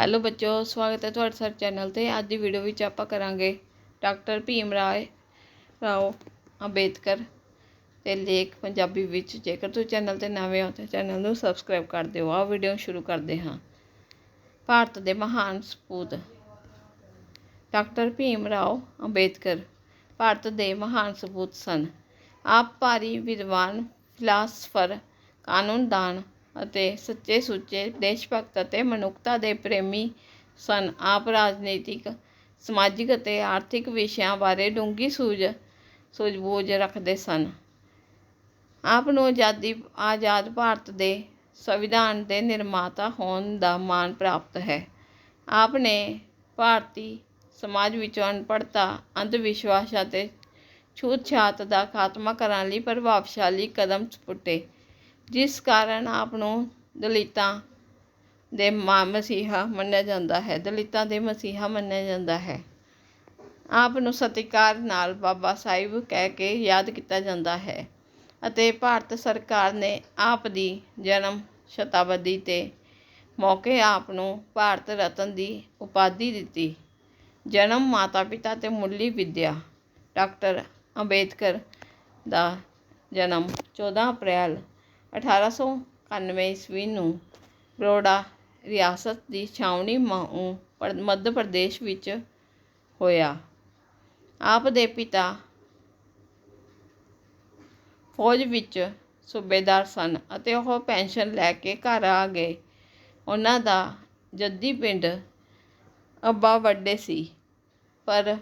Hello ਬੱਚੋ, ਸਵਾਗਤ ਹੈ ਤੁਹਾਡਾ ਸਾਡੇ ਚੈਨਲ ਤੇ। ਅੱਜ ਦੀ ਵੀਡੀਓ ਵਿੱਚ ਆਪਾਂ ਕਰਾਂਗੇ ਡਾਕਟਰ ਭੀਮ ਰਾਏ, ਰਾਓ ਅੰਬੇਦਕਰ ਤੇ ਲੇਖ ਪੰਜਾਬੀ ਵਿੱਚ। ਜੇਕਰ ਤੁਸੀਂ ਚੈਨਲ ਤੇ ਨਵੇਂ ਹੋ ਤਾਂ ਚੈਨਲ ਨੂੰ ਸਬਸਕ੍ਰਾਈਬ ਕਰ ਦਿਓ। ਆਓ ਵੀਡੀਓ ਸ਼ੁਰੂ ਕਰਦੇ ਹਾਂ। ਭਾਰਤ ਦੇ ਮਹਾਨ ਸਪੂਤ ਡਾਕਟਰ ਭੀਮ ਰਾਓ ਅੰਬੇਦਕਰ ਭਾਰਤ ਦੇ ਮਹਾਨ ਸਪੂਤ ਸਨ। ਆਪ ਭਾਰੀ ਵਿਦਵਾਨ ਫਿਲਾਸਫਰ ਕਾਨੂੰਨਦਾਨ ਅਤੇ ਸੱਚੇ ਸੁੱਚੇ ਦੇਸ਼ ਭਗਤ ਅਤੇ ਮਨੁੱਖਤਾ ਦੇ ਪ੍ਰੇਮੀ ਸਨ। ਆਪ ਰਾਜਨੀਤਿਕ, ਸਮਾਜਿਕ ਅਤੇ ਆਰਥਿਕ ਵਿਸ਼ਿਆਂ ਬਾਰੇ ਡੂੰਘੀ ਸੂਝ, ਸੂਝਬੂਝ ਰੱਖਦੇ ਸਨ। ਆਪ ਨੂੰ ਆਜ਼ਾਦੀ, ਆਜ਼ਾਦ ਭਾਰਤ ਦੇ ਸੰਵਿਧਾਨ ਦੇ ਨਿਰਮਾਤਾ ਹੋਣ ਦਾ ਮਾਣ ਪ੍ਰਾਪਤ ਹੈ। ਆਪ ਨੇ ਭਾਰਤੀ ਸਮਾਜ ਵਿੱਚੋਂ ਅਨਪੜ੍ਹਤਾ ਅੰਧ ਵਿਸ਼ਵਾਸ ਅਤੇ ਛੂਤ-ਛਾਤ ਦਾ ਖਾਤਮਾ ਕਰਨ ਲਈ ਪ੍ਰਭਾਵਸ਼ਾਲੀ ਕਦਮ ਪੁੱਟੇ ਜਿਸ ਕਾਰਨ ਆਪ ਨੂੰ ਦਲਿਤਾਂ ਦੇ ਮਾ, ਮਸੀਹਾ ਮੰਨਿਆ ਜਾਂਦਾ ਹੈ। ਦਲਿਤਾਂ ਦੇ ਮਸੀਹਾ ਮੰਨਿਆ ਜਾਂਦਾ ਹੈ। ਆਪ ਨੂੰ ਸਤਿਕਾਰ ਨਾਲ ਬਾਬਾ ਸਾਹਿਬ ਕਹਿ ਕੇ ਯਾਦ ਕੀਤਾ ਜਾਂਦਾ ਹੈ ਅਤੇ ਭਾਰਤ ਸਰਕਾਰ ਨੇ ਆਪ ਦੀ ਜਨਮ ਸ਼ਤਾਬਦੀ ਤੇ ਮੌਕੇ ਆਪ ਨੂੰ ਭਾਰਤ ਰਤਨ ਦੀ ਉਪਾਧੀ ਦਿੱਤੀ। ਜਨਮ ਮਾਤਾ ਪਿਤਾ ਤੇ ਮੁੱਢਲੀ ਵਿੱਦਿਆ ਡਾਕਟਰ ਅੰਬੇਦਕਰ ਦਾ ਜਨਮ 14 ਅਪ੍ਰੈਲ 1891 ਈਸਵੀ ਨੂੰ ਬਰੋੜਾ ਰਿਆਸਤ ਦੀ ਛਾਉਣੀ ਮਾਊ ਮੱਧ ਪ੍ਰਦੇਸ਼ ਵਿੱਚ ਹੋਇਆ। ਆਪ ਦੇ ਪਿਤਾ ਫੌਜ ਵਿੱਚ ਸੂਬੇਦਾਰ ਸਨ ਅਤੇ ਉਹ ਪੈਨਸ਼ਨ ਲੈ ਕੇ ਘਰ ਆ ਗਏ। ਉਹਨਾਂ ਦਾ ਜੱਦੀ ਪਿੰਡ ਅੱਬਾ ਵੱਡੇ ਸੀ, ਪਰ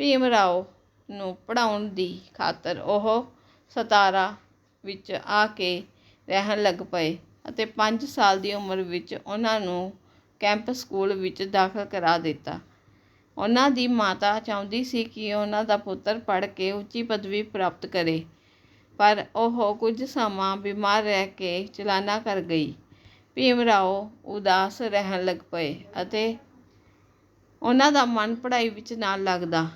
ਭੀਮ ਰਾਓ ਨੂੰ ਪੜ੍ਹਾਉਣ ਦੀ ਖਾਤਰ ਉਹ ਸਤਾਰਾ ਵਿੱਚ ਆ ਕੇ ਰਹਿਣ ਲੱਗ ਪਏ ਅਤੇ ਪੰਜ ਸਾਲ ਦੀ ਉਮਰ ਵਿੱਚ ਉਹਨਾਂ ਨੂੰ ਕੈਂਪ ਸਕੂਲ ਵਿੱਚ ਦਾਖਲ ਕਰਾ ਦਿੱਤਾ। ਉਹਨਾਂ ਦੀ ਮਾਤਾ ਚਾਹੁੰਦੀ ਸੀ ਕਿ ਉਹਨਾਂ ਦਾ ਪੁੱਤਰ ਪੜ੍ਹ ਕੇ ਉੱਚੀ ਪਦਵੀ ਪ੍ਰਾਪਤ ਕਰੇ, ਪਰ ਉਹ ਕੁਝ ਸਮਾਂ ਬਿਮਾਰ ਰਹਿ ਕੇ ਚਲਾਨਾ ਕਰ ਗਈ। ਭੀਮ ਰਾਓ ਉਦਾਸ ਰਹਿਣ ਲੱਗ ਪਏ ਅਤੇ ਉਹਨਾਂ ਦਾ ਮਨ ਪੜ੍ਹਾਈ ਵਿੱਚ ਨਾ ਲੱਗਦਾ।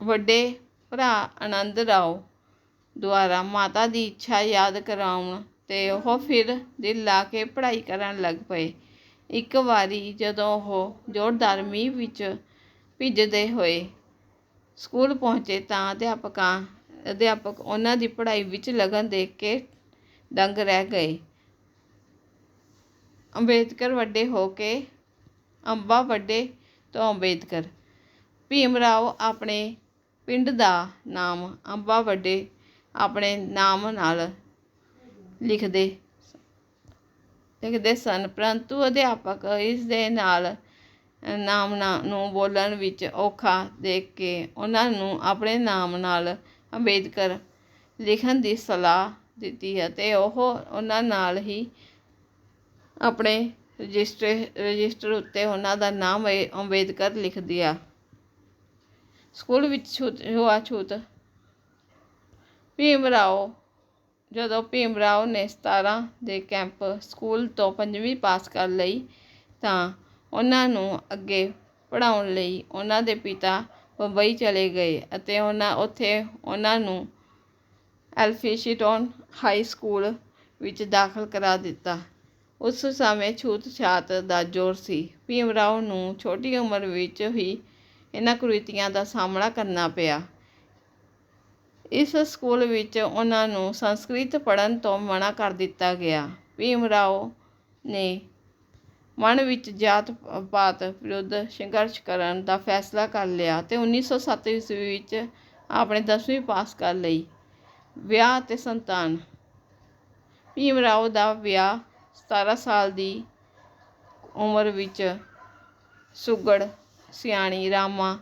ਵੱਡੇ ਭਰਾ ਆਨੰਦ ਰਾਓ ਦੁਆਰਾ ਮਾਤਾ ਦੀ ਇੱਛਾ ਯਾਦ ਕਰਾਉਣ ਤੇ ਉਹ ਫਿਰ ਦਿਲ ਲਾ ਕੇ ਪੜ੍ਹਾਈ ਕਰਨ ਲੱਗ ਪਏ। ਇੱਕ ਵਾਰੀ ਜਦੋਂ ਉਹ ਜ਼ੋਰਦਾਰ ਮੀਂਹ ਵਿੱਚ ਭਿੱਜਦੇ ਹੋਏ ਸਕੂਲ ਪਹੁੰਚੇ ਤਾਂ ਅਧਿਆਪਕਾਂ, ਅਧਿਆਪਕ ਉਹਨਾਂ ਦੀ ਪੜ੍ਹਾਈ ਵਿੱਚ ਲਗਨ ਦੇਖ ਕੇ ਦੰਗ ਰਹਿ ਗਏ। ਅੰਬੇਦਕਰ ਵੱਡੇ ਹੋ ਕੇ ਅੰਬਾ ਵੱਡੇ ਤੋਂ ਅੰਬੇਦਕਰ। ਭੀਮ ਰਾਓ ਆਪਣੇ ਪਿੰਡ ਦਾ ਨਾਮ ਅੰਬਾ ਵੱਡੇ ਆਪਣੇ ਨਾਮ ਨਾਲ ਲਿਖਦੇ ਲਿਖਦੇ ਸਨ। ਪਰੰਤੂ ਅਧਿਆਪਕ ਇਸ ਦੇ ਨਾਲ ਨਾਮ ਨੂੰ ਬੋਲਣ ਵਿੱਚ ਔਖਾ ਦੇਖ ਕੇ ਉਹਨਾਂ ਨੂੰ ਆਪਣੇ ਨਾਮ ਨਾਲ ਅੰਬੇਦਕਰ ਲਿਖਣ ਦੀ ਸਲਾਹ ਦਿੱਤੀ ਅਤੇ ਉਹ ਉਹਨਾਂ ਨਾਲ ਹੀ ਆਪਣੇ ਰਜਿਸਟਰ ਰਜਿਸਟਰ ਉੱਤੇ ਉਹਨਾਂ ਦਾ ਨਾਮ ਅੰਬੇਦਕਰ ਲਿਖ ਦਿਆ। ਸਕੂਲ ਵਿੱਚ ਛੂਤ ਹੋਆ ਛੂਤ ਭੀਮ ਰਾਓ। ਜਦੋਂ ਭੀਮ ਰਾਓ ਨੇ ਸਤਾਰਾਂ ਦੇ ਕੈਂਪ ਸਕੂਲ ਤੋਂ ਪੰਜਵੀਂ ਪਾਸ ਕਰ ਲਈ, ਤਾਂ ਉਹਨਾਂ ਨੂੰ ਅੱਗੇ ਪੜ੍ਹਾਉਣ ਲਈ ਉਹਨਾਂ ਦੇ ਪਿਤਾ ਬੰਬਈ ਚਲੇ ਗਏ ਅਤੇ ਉਹਨਾਂ ਉੱਥੇ ਉਹਨਾਂ ਨੂੰ ਐਲਫਿਸ਼ਟਨ ਹਾਈ ਸਕੂਲ ਵਿੱਚ ਦਾਖਲ ਕਰਾ ਦਿੱਤਾ। ਉਸ ਸਮੇਂ ਛੂਤ ਛਾਤ ਦਾ ਜ਼ੋਰ ਸੀ। ਭੀਮ ਰਾਓ ਨੂੰ ਛੋਟੀ ਉਮਰ ਵਿੱਚ ਹੀ ਇਹਨਾਂ ਕੁਰੀਤੀਆਂ ਦਾ ਸਾਹਮਣਾ ਕਰਨਾ ਪਿਆ। ਇਸ ਸਕੂਲ ਵਿੱਚ ਉਹਨਾਂ ਨੂੰ ਸੰਸਕ੍ਰਿਤ ਪੜ੍ਹਨ ਤੋਂ ਮਨਾ ਕਰ ਦਿੱਤਾ ਗਿਆ। ਭੀਮ ਰਾਓ ਨੇ ਮਨ ਵਿੱਚ ਜਾਤ ਪਾਤ ਵਿਰੁੱਧ ਸੰਘਰਸ਼ ਕਰਨ ਦਾ ਫੈਸਲਾ ਕਰ ਲਿਆ ਅਤੇ ਉੱਨੀ ਸੌ ਸੱਤ ਈਸਵੀ ਵਿੱਚ ਆਪਣੇ 10ਵੀਂ ਪਾਸ ਕਰ ਲਈ। ਵਿਆਹ ਅਤੇ ਸੰਤਾਨ। ਭੀਮ ਰਾਓ ਦਾ ਵਿਆਹ 17 ਸਾਲ ਦੀ ਉਮਰ ਵਿੱਚ ਸੁਗੜ, ਸਿਆਣੀ ਰਾਮਾ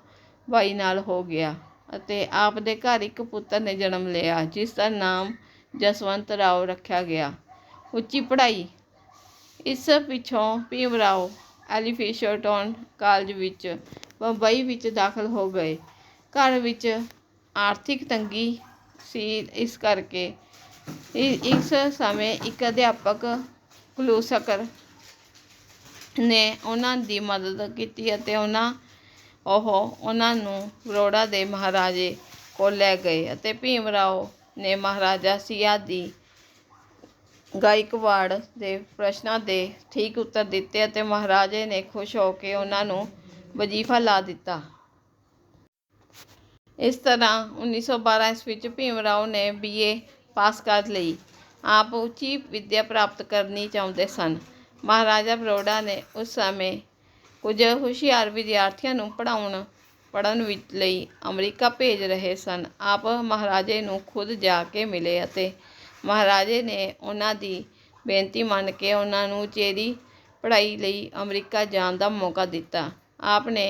ਬਾਈ ਨਾਲ ਹੋ ਗਿਆ। ਅਤੇ ਆਪ ਦੇ ਘਰ ਇੱਕ ਪੁੱਤਰ ਨੇ ਜਨਮ ਲਿਆ, ਜਿਸ ਦਾ ਨਾਮ ਜਸਵੰਤ ਰਾਓ ਰੱਖਿਆ ਗਿਆ। ਉੱਚੀ ਪੜ੍ਹਾਈ। ਇਸ ਪਿੱਛੋਂ ਭੀਮ ਰਾਓ ਐਲੀਫਿਸ਼ਰਟਨ ਕਾਲਜ ਵਿੱਚ ਬੰਬਈ ਵਿੱਚ ਦਾਖਲ ਹੋ ਗਏ। ਘਰ ਵਿੱਚ ਆਰਥਿਕ ਤੰਗੀ ਸੀ, ਇਸ ਕਰਕੇ ਇਸ ਸਮੇਂ ਇੱਕ ਅਧਿਆਪਕ ਕਲੂਸਕਰ ਨੇ ਉਹਨਾਂ ਦੀ ਮਦਦ ਕੀਤੀ ਅਤੇ ਉਹਨਾਂ ਉਹ ਉਹਨਾਂ ਨੂੰ ਬਰੋੜਾ ਦੇ ਮਹਾਰਾਜੇ ਕੋਲ ਲੈ ਗਏ ਅਤੇ ਭੀਮ ਰਾਓ ਨੇ ਮਹਾਰਾਜਾ ਸੀਆ ਦੀ ਗਾਇਕਵਾੜ ਦੇ ਪ੍ਰਸ਼ਨਾਂ ਦੇ ਠੀਕ ਉੱਤਰ ਦਿੱਤੇ ਅਤੇ ਮਹਾਰਾਜੇ ਨੇ ਖੁਸ਼ ਹੋ ਕੇ ਉਹਨਾਂ ਨੂੰ ਵਜ਼ੀਫਾ ਲਾ ਦਿੱਤਾ। ਇਸ ਤਰ੍ਹਾਂ 1912 ਈਸਵੀ ਵਿੱਚ ਭੀਮ ਰਾਓ ਨੇ ਬੀਏ ਪਾਸ ਕਰ ਲਈ। ਆਪ ਉੱਚੀ ਵਿੱਦਿਆ ਪ੍ਰਾਪਤ ਕਰਨੀ ਚਾਹੁੰਦੇ ਸਨ। ਮਹਾਰਾਜਾ ਬਰੋੜਾ ਨੇ ਉਸ ਸਮੇਂ ਕੁਝ ਹੁਸ਼ਿਆਰ ਵਿਦਿਆਰਥੀਆਂ ਨੂੰ ਪੜ੍ਹਾਉਣ, ਪੜ੍ਹਨ ਵਿੱਚ ਲਈ ਅਮਰੀਕਾ ਭੇਜ ਰਹੇ ਸਨ। ਆਪ ਮਹਾਰਾਜੇ ਨੂੰ ਖੁਦ ਜਾ ਕੇ ਮਿਲੇ ਅਤੇ ਮਹਾਰਾਜੇ ਨੇ ਉਹਨਾਂ ਦੀ ਬੇਨਤੀ ਮੰਨ ਕੇ ਉਹਨਾਂ ਨੂੰ ਉਚੇਰੀ ਪੜ੍ਹਾਈ ਲਈ ਅਮਰੀਕਾ ਜਾਣ ਦਾ ਮੌਕਾ ਦਿੱਤਾ। ਆਪ ਨੇ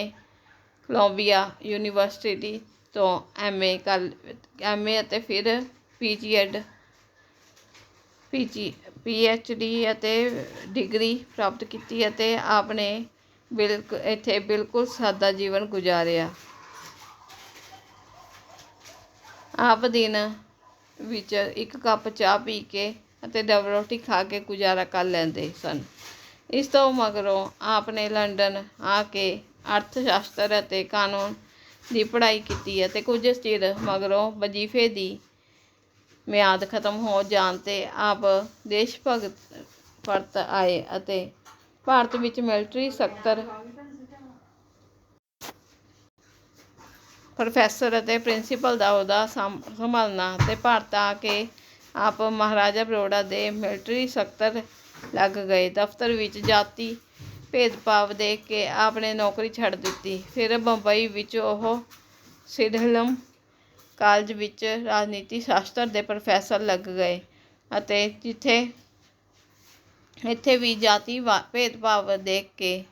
ਕੋਲੰਬੀਆ ਯੂਨੀਵਰਸਿਟੀ ਤੋਂ ਐਮਏ ਕਰ ਐਮਏ ਅਤੇ ਫਿਰ ਪੀਜੀਐਡ ਪੀਜੀ ਪੀਐਚਡੀ ਅਤੇ ਡਿਗਰੀ ਪ੍ਰਾਪਤ ਕੀਤੀ ਅਤੇ ਆਪ ਨੇ ਬਿਲਕੁਲ, ਇੱਥੇ ਬਿਲਕੁਲ ਸਾਦਾ ਜੀਵਨ ਗੁਜ਼ਾਰਿਆ। ਆਪ ਦਿਨ ਵਿੱਚ ਇੱਕ ਕੱਪ ਚਾਹ ਪੀ ਕੇ ਅਤੇ ਡਬਲ ਰੋਟੀ ਖਾ ਕੇ ਗੁਜ਼ਾਰਾ ਕਰ ਲੈਂਦੇ ਸਨ। ਇਸ ਤੋਂ ਮਗਰੋਂ ਆਪ ਨੇ ਲੰਡਨ ਆ ਕੇ ਅਰਥ ਸ਼ਾਸਤਰ ਅਤੇ ਕਾਨੂੰਨ ਦੀ ਪੜ੍ਹਾਈ ਕੀਤੀ ਅਤੇ ਕੁਝ ਚਿਰ ਮਗਰੋਂ ਵਜ਼ੀਫੇ ਦੀ ਮਿਆਦ ਖਤਮ ਹੋ ਜਾਣ ਤੇ ਆਪ ਦੇਸ਼ ਭਗਤ ਪਰਤ ਆਏ ਅਤੇ ਭਾਰਤ ਵਿੱਚ ਮਿਲਟਰੀ ਸਕੱਤਰ ਪ੍ਰੋਫੈਸਰ ਅਤੇ ਪ੍ਰਿੰਸੀਪਲ ਦਾ ਅਹੁਦਾ ਸੰਭ- ਸੰਭਾਲਣਾ ਤੇ ਭਾਰਤ ਆ ਕੇ ਆਪ ਮਹਾਰਾਜਾ ਬਰੋੜਾ ਦੇ ਮਿਲਟਰੀ ਸਕੱਤਰ ਲੱਗ ਗਏ। ਦਫ਼ਤਰ ਵਿੱਚ ਜਾਤੀ ਭੇਦਭਾਵ ਦੇਖ ਕੇ ਆਪ ਨੇ ਨੌਕਰੀ ਛੱਡ ਦਿੱਤੀ। ਫਿਰ ਬੰਬਈ ਵਿੱਚ ਉਹ ਸਿਡਲਮ ਕਾਲਜ ਵਿੱਚ ਰਾਜਨੀਤੀ ਸ਼ਾਸਤਰ ਦੇ ਪ੍ਰੋਫੈਸਰ ਲੱਗ ਗਏ ਅਤੇ ਜਿੱਥੇ ਇੱਥੇ ਵੀ ਜਾਤੀ ਵਾ- ਭੇਦਭਾਵ ਦੇਖ ਕੇ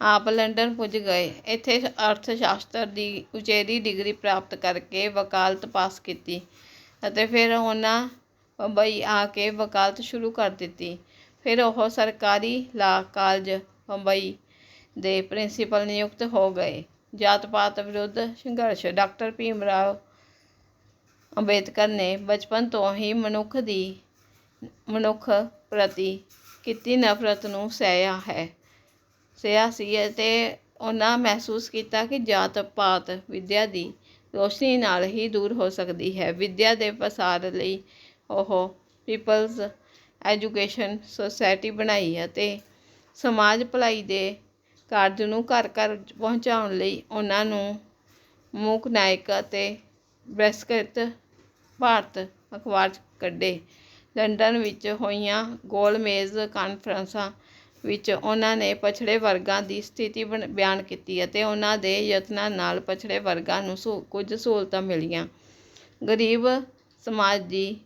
ਆਪ ਲੰਡਨ ਪੁੱਜ ਗਏ। ਇੱਥੇ ਅਰਥ ਸ਼ਾਸਤਰ ਦੀ ਉਚੇਰੀ ਡਿਗਰੀ ਪ੍ਰਾਪਤ ਕਰਕੇ ਵਕਾਲਤ ਪਾਸ ਕੀਤੀ ਅਤੇ ਫਿਰ ਉਹਨਾਂ ਬੰਬਈ ਆ ਕੇ ਵਕਾਲਤ ਸ਼ੁਰੂ ਕਰ ਦਿੱਤੀ। ਫਿਰ ਉਹ ਸਰਕਾਰੀ ਲਾ ਕਾਲਜ ਬੰਬਈ ਦੇ ਪ੍ਰਿੰਸੀਪਲ ਨਿਯੁਕਤ ਹੋ ਗਏ। ਜਾਤ ਪਾਤ ਵਿਰੁੱਧ ਸੰਘਰਸ਼। ਡਾਕਟਰ ਭੀਮ ਰਾਓ ਅੰਬੇਦਕਰ ਨੇ ਬਚਪਨ ਤੋਂ ਹੀ ਮਨੁੱਖ ਦੀ ਮਨੁੱਖ ਪ੍ਰਤੀ ਕੀਤੀ ਨਫ਼ਰਤ ਨੂੰ ਸਹਿਆ ਹੈ। ਸਹਿਆ ਸੀ ਅਤੇ ਉਹਨਾਂ ਮਹਿਸੂਸ ਕੀਤਾ ਕਿ ਜਾਤ ਪਾਤ ਵਿੱਦਿਆ ਦੀ ਰੋਸ਼ਨੀ ਨਾਲ ਹੀ ਦੂਰ ਹੋ ਸਕਦੀ ਹੈ। ਵਿੱਦਿਆ ਦੇ ਪਸਾਰ ਲਈ ਉਹ ਪੀਪਲਜ਼ ਐਜੂਕੇਸ਼ਨ ਸੁਸਾਇਟੀ ਬਣਾਈ ਅਤੇ ਸਮਾਜ ਭਲਾਈ ਦੇ ਕਾਰਜ ਨੂੰ ਘਰ ਘਰ ਪਹੁੰਚਾਉਣ ਲਈ ਉਹਨਾਂ ਨੂੰ ਮੂਕ ਨਾਇਕ ਅਤੇ ਬ੍ਰੈਸਕ੍ਰਿਤ ਭਾਰਤ ਅਖਬਾਰ 'ਚ ਕੱਢੇ। ਲੰਡਨ ਵਿੱਚ ਹੋਈਆਂ ਗੋਲਮੇਜ਼ ਕਾਨਫਰੰਸਾਂ ਵਿੱਚ ਉਹਨਾਂ ਨੇ ਪਛੜੇ ਵਰਗਾਂ ਦੀ ਸਥਿਤੀ ਬਣ- ਬਿਆਨ ਕੀਤੀ ਅਤੇ ਉਹਨਾਂ ਦੇ ਯਤਨਾਂ ਨਾਲ ਪਛੜੇ ਵਰਗਾਂ ਨੂੰ ਸਹੂ ਕੁਝ ਸਹੂਲਤਾਂ ਮਿਲੀਆਂ। ਗਰੀਬ ਸਮਾਜ ਦੀ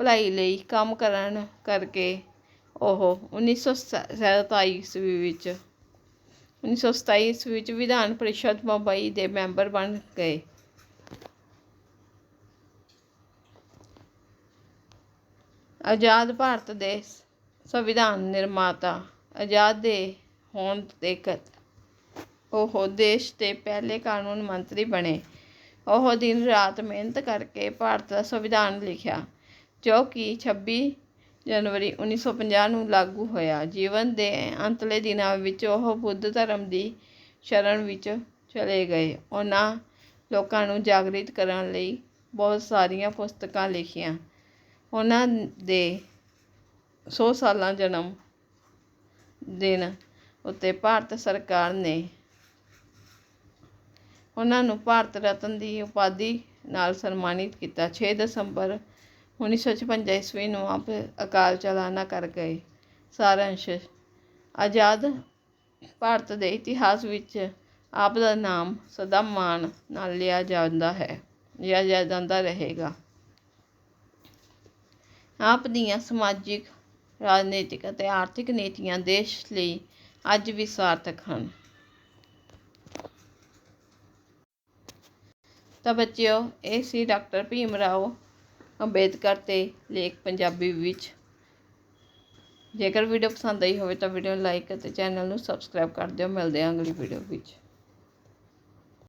ਭਲਾਈ ਲਈ ਕੰਮ ਕਰਨ ਕਰਕੇ ਉਹ 1927 ਈਸਵੀ ਵਿੱਚ 1927 ਈਸਵੀ ਵਿੱਚ ਵਿਧਾਨ ਪਰਿਸ਼ਦ ਮੁੰਬਈ ਦੇ ਮੈਂਬਰ ਬਣ ਗਏ। ਆਜ਼ਾਦ ਭਾਰਤ ਦੇ ਸੰਵਿਧਾਨ ਨਿਰਮਾਤਾ ਆਜ਼ਾਦ ਦੇ ਹੋਣ ਦੇ ਕ ਉਹ ਦੇਸ਼ ਦੇ ਪਹਿਲੇ ਕਾਨੂੰਨ ਮੰਤਰੀ ਬਣੇ। ਉਹ ਦਿਨ ਰਾਤ ਮਿਹਨਤ ਕਰਕੇ ਭਾਰਤ ਦਾ ਸੰਵਿਧਾਨ ਲਿਖਿਆ, ਜੋ ਕਿ 26 ਜਨਵਰੀ 1950 ਨੂੰ ਲਾਗੂ ਹੋਇਆ। ਜੀਵਨ ਦੇ ਅੰਤਲੇ ਦਿਨਾਂ ਵਿੱਚ ਉਹ ਬੁੱਧ ਧਰਮ ਦੀ ਸ਼ਰਨ ਵਿੱਚ ਚਲੇ ਗਏ। ਉਹਨਾਂ ਲੋਕਾਂ ਨੂੰ ਜਾਗਰਿਤ ਕਰਨ ਲਈ ਬਹੁਤ ਸਾਰੀਆਂ ਪੁਸਤਕਾਂ ਲਿਖੀਆਂ। ਉਹਨਾਂ ਦੇ ਸੌ ਸਾਲਾ ਜਨਮ ਦਿਨ ਉੱਤੇ ਭਾਰਤ ਸਰਕਾਰ ਨੇ ਉਹਨਾਂ ਨੂੰ ਭਾਰਤ ਰਤਨ ਦੀ ਉਪਾਧੀ ਨਾਲ ਸਨਮਾਨਿਤ ਕੀਤਾ। ਛੇ ਦਸੰਬਰ 1956 ਈਸਵੀ ਨੂੰ ਆਪ ਅਕਾਲ ਚਲਾਣਾ ਕਰ ਗਏ। ਸਾਰਾਂਸ਼, ਆਜ਼ਾਦ ਭਾਰਤ ਦੇ ਇਤਿਹਾਸ ਵਿੱਚ ਆਪ ਦਾ ਨਾਮ ਸਦਾ ਮਾਣ ਨਾਲ ਲਿਆ ਜਾਂਦਾ ਹੈ, ਲਿਆ ਜਾਂਦਾ ਰਹੇਗਾ। ਆਪ ਦੀਆਂ ਸਮਾਜਿਕ, ਰਾਜਨੀਤਿਕ ਅਤੇ ਆਰਥਿਕ ਨੀਤੀਆਂ ਦੇਸ਼ ਲਈ ਅੱਜ ਵੀ ਸਾਰਥਕ ਹਨ। ਤਾਂ ਬੱਚਿਓ, ਇਹ ਸੀ ਡਾਕਟਰ ਭੀਮ ਰਾਓ ਅੰਬੇਦਕਰ ਤੇ ਲੇਖ ਪੰਜਾਬੀ ਵਿੱਚ। ਜੇਕਰ ਵੀਡੀਓ ਪਸੰਦ ਆਈ ਹੋਵੇ ਤਾਂ ਵੀਡੀਓ ਨੂੰ ਲਾਈਕ ਅਤੇ ਚੈਨਲ ਨੂੰ ਸਬਸਕ੍ਰਾਈਬ ਕਰ ਦਿਓ। ਮਿਲਦੇ ਹਾਂ ਅਗਲੀ ਵੀਡੀਓ ਵਿੱਚ।